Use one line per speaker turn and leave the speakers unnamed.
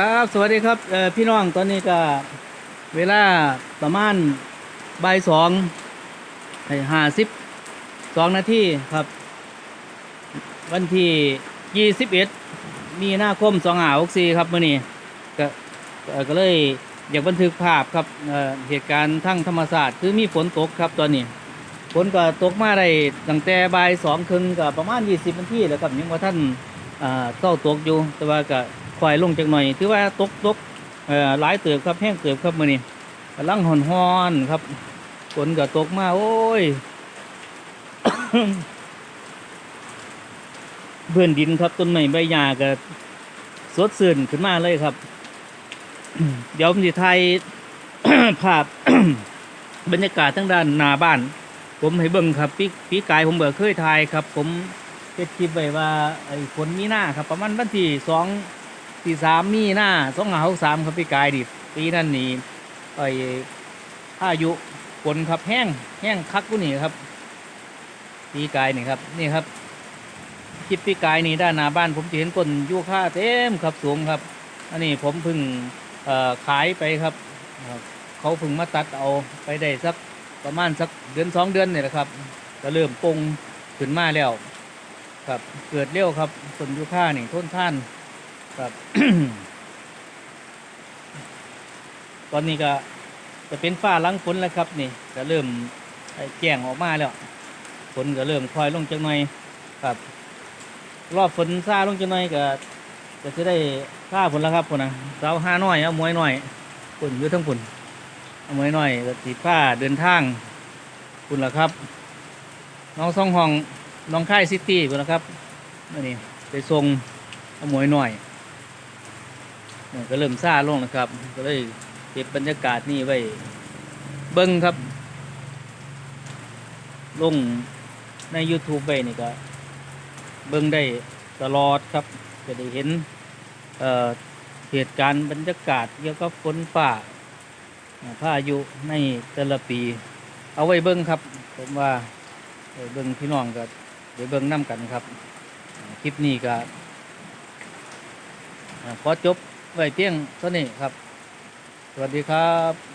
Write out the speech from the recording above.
ครับ สวัสดีครับพี่น้องตอนนี้ก็เวลาประมาณบ่ายสองห้าสิบสองนาทีครับ วันที่ยี่สิบเอ็ดมีหน้าคมสองหาหกสี่ครับมื่อนี้ก็ก็เลยอยากบันทึกภาพครับเหตุการณ์ทั้งธรรมศาสตร์คือมีฝนตกครับตอนนี้ฝนก็ตกมาได้ตั้งแต่บ่ายสองครึ่งก็ประมาณยี่สิบนาทีแล้วครับยังว่าท่านอ่าเศร้าตกอยู่แต่ว่าก็ คอยลงจากหน่อยถือว่าตกตกเอ่อหลายเติบครับแห้งเติบครับมื่อนี้กำลังหอนหอนครับฝนก็ตกมาโอ้ยเพื่อนดินครับต้นไม้ใบหญ้าก็สดชื่นขึ้นมาเลยครับ เดี๋ยวผมจะถ่ายภาพบรรยากาศทั้งด้านหน้าบ้าน ผมให้เบิ่งครับพี่พี่กายผมเบิกเคยถ่ายครับ ผมเฮ็ดคลิปไว้ว่าไอ้ฝนมีหน้าครับ ประมาณวันที่สอง ที่สามมีหน้าสองหาหกสามครับพี่กายดิปีนั้นนี่ไอ้พายุฝนครับแห้งแห้งคักกูนี่ครับพี่กายนี่ครับนี่ครับคลิปพี่กายนี่ด้านหน้าบ้านผมจะเห็นต้นยูคาเต็มครับสูงครับ อันนี้ผมเพิ่งขายไปครับ เขาเพิ่งมาตัดเอาไปได้สักประมาณสักเดือนสองเดือนนี่แหละครับ ก็เริ่มปงขึ้นมาแล้วครับเกิดเร็วครับต้นยูคานี่ต้นท่าน ครับ ตอนนี้ก็จะเป็นฝ้าหลังฝนแล้วครับ นี่ก็เริ่มแจ้งออกมาแล้วฝนก็เริ่มคอยลงจังหน่อยครับ รอบฝนซาลงจังหน่อยก็ก็จะได้ค่าผลแล้วครับผลนะเสาห้าน้อยเอามวยหน่อยผลอยู่ทั้งผลเอามวยหน่อยก็สีผ้าเดินทางผลละครับ น้องซองห้องน้องค่ายซิตี้ผลละครับนี่ไปส่งเอามวยหน่อย ก็เริ่มซาลงนะครับ ก็เลยเก็บบรรยากาศนี่ไว้ เบิ้งครับ ลงใน YouTube ไปนี่ก็ เบิ่งได้ตลอดครับ จะได้เห็นเเหตุการณ์บรรยากาศเกี่ยวกับฝนฟ้าอ่าพายุในแต่ละปี เอาไว้เบิ่งครับ ผมว่าเบิ่งพี่น้องก็เดี๋ยวเบิ่งน้กันครับ คลิปนี้ก็ขอจบ ไว้เพียงเท่านี้ครับ สวัสดีครับ